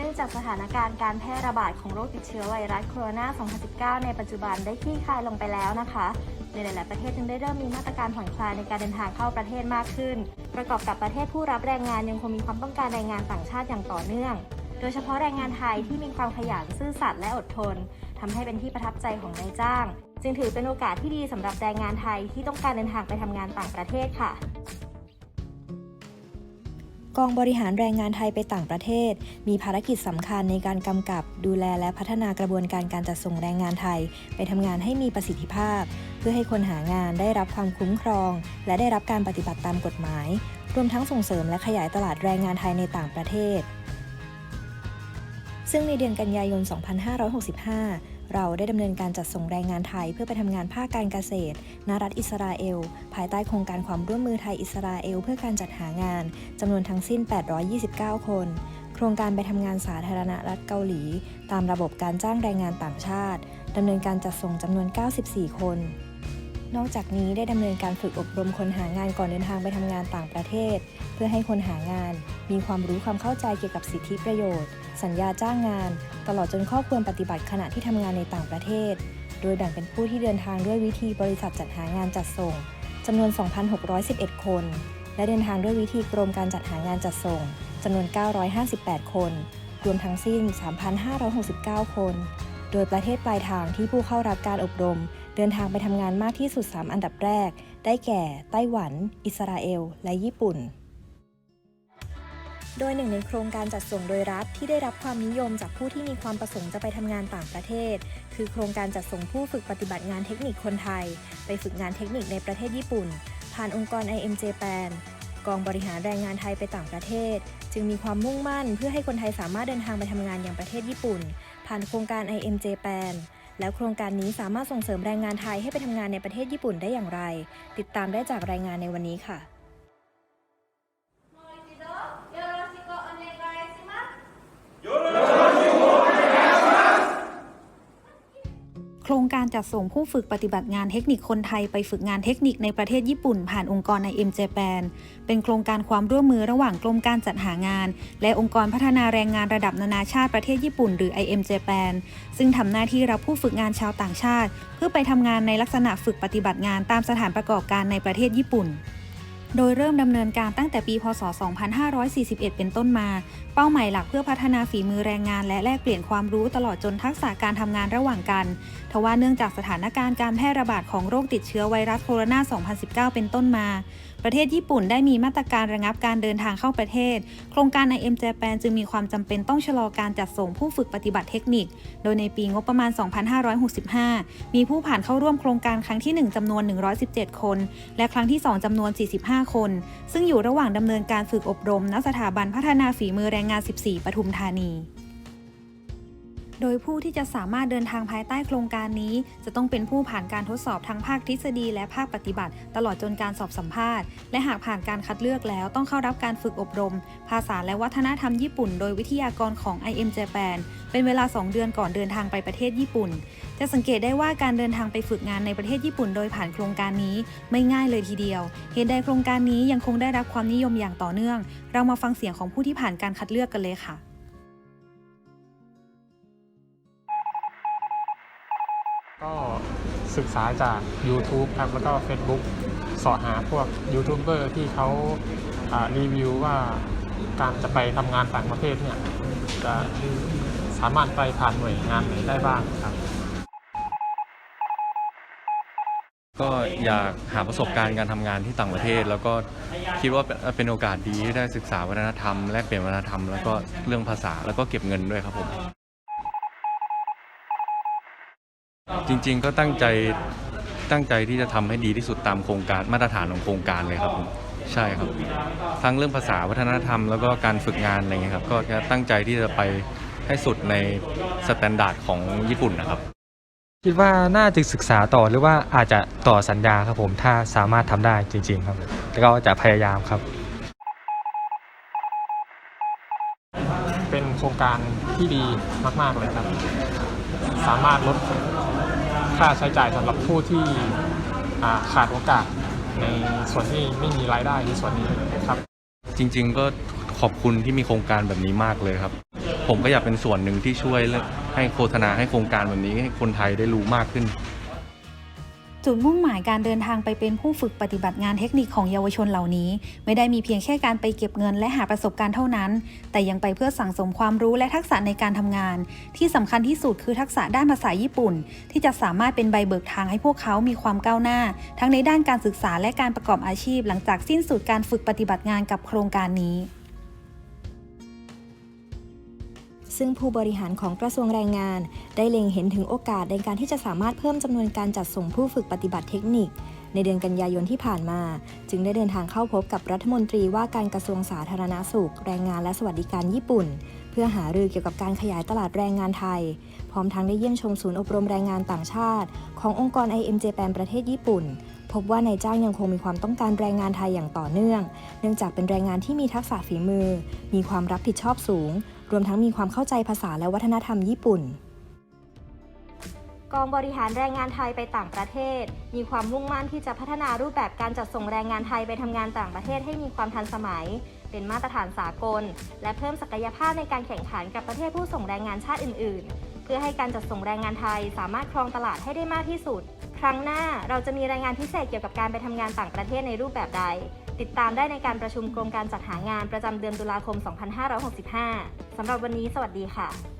เนื่องจากสถานการณ์การแพร่ระบาดของโรคติดเชื้อไวรัสโคโรนา 2019 ในปัจจุบันได้คลี่คลายลงไปแล้วนะคะในหลาย ๆ ประเทศจึงได้เริ่มมีมาตรการผ่อนคลายในการเดินทางเข้าประเทศมากขึ้น ประกอบกับประเทศผู้รับแรงงานยังคงมีความต้องการแรงงานต่างชาติอย่างต่อเนื่อง โดยเฉพาะแรงงานไทยที่มีความขยันซื่อสัตย์และอดทนทำให้เป็นที่ประทับใจของนายจ้าง จึงถือเป็นโอกาสที่ดีสำหรับแรงงานไทยที่ต้องการเดินทางไปทำงานต่างประเทศค่ะ กองบริหารแรงงานไทยไปต่างประเทศ มีภารกิจสำคัญในการกำกับดูแลและพัฒนากระบวนการการจัดส่งแรงงานไทย ไปทำงานให้มีประสิทธิภาพ เพื่อให้คนหางานได้รับความคุ้มครอง และได้รับการปฏิบัติตามกฎหมาย รวมทั้งส่งเสริมและขยายตลาดแรงงานไทยในต่างประเทศ ซึ่งในเดือนกันยายน 2565 เราได้ดำเนินการจัดส่งแรงงานไทยเพื่อไปทำงานภาคการเกษตรณรัฐอิสราเอล ภายใต้โครงการความร่วมมือไทยอิสราเอล เพื่อการจัดหางานจำนวนทั้งสิ้น 829 คน โครงการไปทำงานสาธารณรัฐเกาหลี ตามระบบการจ้างแรงงานต่างชาติดำเนินการจัดส่งจำนวน 94 คน นอกจากนี้ได้ดำเนินการฝึกอบรมคนหางานก่อนเดินทางไปทำงานต่างประเทศ เพื่อให้คนหางาน มีความรู้ความเข้าใจเกี่ยวกับสิทธิประโยชน์ สัญญาจ้างงาน ตลอดจนข้อควรปฏิบัติขณะที่ทำงานในต่างประเทศ โดยแบ่งเป็นผู้ที่เดินทางด้วยวิธีบริษัทจัดหางานจัดส่งจำนวน 2,611 คน และเดินทางด้วยวิธีกรมการจัดหางานจัดส่งจำนวน 958 คน รวมทั้งสิ้น 3,569 คน โดยประเทศปลายทางที่ผู้เข้ารับการอบรม เดินทางไปทำงานมากที่สุด 3 อันดับแรก ได้แก่ ไต้หวัน อิสราเอล และญี่ปุ่น โดยหนึ่งในโครงการจัดส่งโดยรัฐที่ได้รับความนิยมจากผู้ที่มีความประสงค์จะไปทำงานต่างประเทศ คือโครงการจัดส่งผู้ฝึกปฏิบัติงานเทคนิคคนไทย ไปฝึกงานเทคนิคในประเทศญี่ปุ่น ผ่านองค์กร IM Japan กองบริหารแรงงานไทยไปต่างประเทศ จึงมีความมุ่งมั่นเพื่อให้คนไทยสามารถเดินทางไปทำงานอย่างประเทศญี่ปุ่น ผ่านโครงการ IM Japan แล้วโครงการนี้สามารถส่งเสริมแรงงานไทยให้ไปทำงานในประเทศญี่ปุ่นได้อย่างไร ติดตามได้จากรายงานในวันนี้ค่ะ ครงการจัดส่งผู้ฝึกปฏิบัติงานเทคนิคคนไทยไปฝึกงานเทคนิคในประเทศญี่ปุ่น ผ่านองค์กรใน M Japan เป็นโครงการความร่วมมือระหว่างกรมการจัดหางาน และองค์กรพัฒนาแรงงานระดับนานาชาติประเทศญี่ปุ่นหรือ IM Japan ซึ่งทำหน้าที่รับผู้ฝึกงานชาวต่างชาติ เพื่อไปทำงานในลักษณะฝึกปฏิบัติงานตามสถานประกอบการในประเทศญี่ปุ่น โดยเริ่มดำเนินการตั้งแต่ปี พศ 2541 เป็นต้นมา เป้าหมายหลักเพื่อพัฒนาฝีมือแรงงาน และแลกเปลี่ยนความรู้ตลอดจนทักษะการทำงานระหว่างกัน ทว่าเนื่องจากสถานการณ์การแพร่ระบาดของโรคติดเชื้อไวรัสโคโรนา 2019 เป็นต้นมา ประเทศญี่ปุ่นได้มีมาตรการระงับการเดินทางเข้าประเทศ โครงการ IM Japan จึงมีความจำเป็นต้องชะลอการจัดส่งผู้ฝึกปฏิบัติเทคนิค โดยในปีงบประมาณ 2565 มีผู้ผ่านเข้าร่วมโครงการครั้งที่ 1จำนวน 117 คน และครั้งที่ 2จำนวน 45คน ซึ่งอยู่ระหว่างดำเนินการฝึกอบรมณสถาบันพัฒนาฝีมือแรงงาน 14 ปทุมธานี โดยผู้ที่จะสามารถเดินทางภายใต้โครงการนี้ จะต้องเป็นผู้ผ่านการทดสอบทั้งภาคทฤษฎีและภาคปฏิบัติ ตลอดจนการสอบสัมภาษณ์ และหากผ่านการคัดเลือกแล้วต้องเข้ารับการฝึกอบรม ภาษาและวัฒนธรรมญี่ปุ่น โดยวิทยากรของ IM Japan เป็นเวลา 2 เดือนก่อนเดินทางไปประเทศญี่ปุ่น จะสังเกตได้ว่าการเดินทางไปฝึกงานในประเทศญี่ปุ่น โดยผ่านโครงการนี้ไม่ง่ายเลยทีเดียว เหตุใดโครงการนี้ยังคงได้รับความนิยมอย่างต่อเนื่อง เรามาฟังเสียงของผู้ที่ผ่านการคัดเลือกกันเลยค่ะ ก็ศึกษาจาก YouTube ครับ แล้วก็ Facebook สอดหาพวกยูทูบเบอร์ที่เขารีวิวว่าการจะไปทำงานต่างประเทศเนี่ย จะสามารถไปผ่านหน่วยงานไหนได้บ้างครับ ก็อยากหาประสบการณ์การทำงานที่ต่างประเทศ แล้วก็คิดว่าเป็นโอกาสดีที่ได้ศึกษาวัฒนธรรม แลกเปลี่ยนวัฒนธรรม แล้วก็เรื่องภาษาแล้วก็เก็บเงินด้วยครับผม จริงๆก็ตั้งใจตั้งใจที่จะทำให้ดีที่สุดตามโครงการมาตรฐานของโครงการเลยครับผมใช่ครับ ทั้งเรื่องภาษาวัฒนธรรมแล้วก็การฝึกงานอะไรเงี้ยครับ ก็จะตั้งใจที่จะไปให้สุดในสแตนดาร์ดของญี่ปุ่นนะครับ คิดว่าน่าจะศึกษาต่อหรือว่าอาจจะต่อสัญญาครับผมถ้าสามารถทำได้จริง ๆ ครับ แล้วก็จะพยายามครับ เป็นโครงการที่ดีมาก ๆเลยครับ สามารถลด ค่าใช้จ่ายสำหรับผู้ที่ขาดโอกาสในส่วนที่ไม่มีรายได้ในส่วนนี้ครับ จริง ๆ ก็ขอบคุณที่มีโครงการแบบนี้มากเลยครับ ผมก็อยากเป็นส่วนหนึ่งที่ช่วยให้โฆษณาให้โครงการแบบนี้ให้คนไทยได้รู้มากขึ้น จุดมุ่งหมายการเดินทางไปเป็นผู้ฝึกปฏิบัติงานเทคนิคของเยาวชนเหล่านี้ ไม่ได้มีเพียงแค่การไปเก็บเงินและหาประสบการณ์เท่านั้น แต่ยังไปเพื่อสั่งสมความรู้และทักษะในการทำงาน ที่สำคัญที่สุดคือทักษะด้านภาษาญี่ปุ่น ที่จะสามารถเป็นใบเบิกทางให้พวกเขามีความก้าวหน้า ทั้งในด้านการศึกษาและการประกอบอาชีพ หลังจากสิ้นสุดการฝึกปฏิบัติงานกับโครงการนี้ ซึ่งผู้บริหารของกระทรวงแรงงาน ได้เล็งเห็นถึงโอกาสในการที่จะสามารถเพิ่มจำนวนการจัดส่งผู้ฝึกปฏิบัติเทคนิค ในเดือนกันยายนที่ผ่านมา จึงได้เดินทางเข้าพบกับรัฐมนตรีว่าการกระทรวงสาธารณาสุข แรงงานและสวัสดิการญี่ปุ่น เพื่อหารือเกี่ยวกับการขยายตลาดแรงงานไทย พร้อมทั้งได้เยี่ยมชมศูนย์อบรมแรงงานต่างชาติ ขององค์กร IMJ แปนประเทศญี่ปุ่น พบว่านายจ้างยังคงมีความต้องการแรงงานไทยอย่างต่อเนื่อง เนื่องจากเป็นแรงงานที่มีทักษะฝีมือ มีความรับผิดชอบสูง รวมทั้งมีความเข้าใจภาษาและวัฒนธรรมญี่ปุ่น กองบริหารแรงงานไทยไปต่างประเทศ มีความมุ่งมั่นที่จะพัฒนารูปแบบการจัดส่งแรงงานไทยไปทำงานต่างประเทศให้มีความทันสมัย เป็นมาตรฐานสากล และเพิ่มศักยภาพในการแข่งขันกับประเทศผู้ส่งแรงงานชาติอื่น ๆ เพื่อให้การจัดส่งแรงงานไทยสามารถครองตลาดให้ได้มากที่สุด ครั้งหน้าเราจะมีรายงานพิเศษเกี่ยวกับการไปทำงานต่างประเทศในรูปแบบใด ติดตามได้ในการประชุมกรมการจัดหางานประจำเดือนตุลาคม 2565สำหรับวันนี้ สวัสดีค่ะ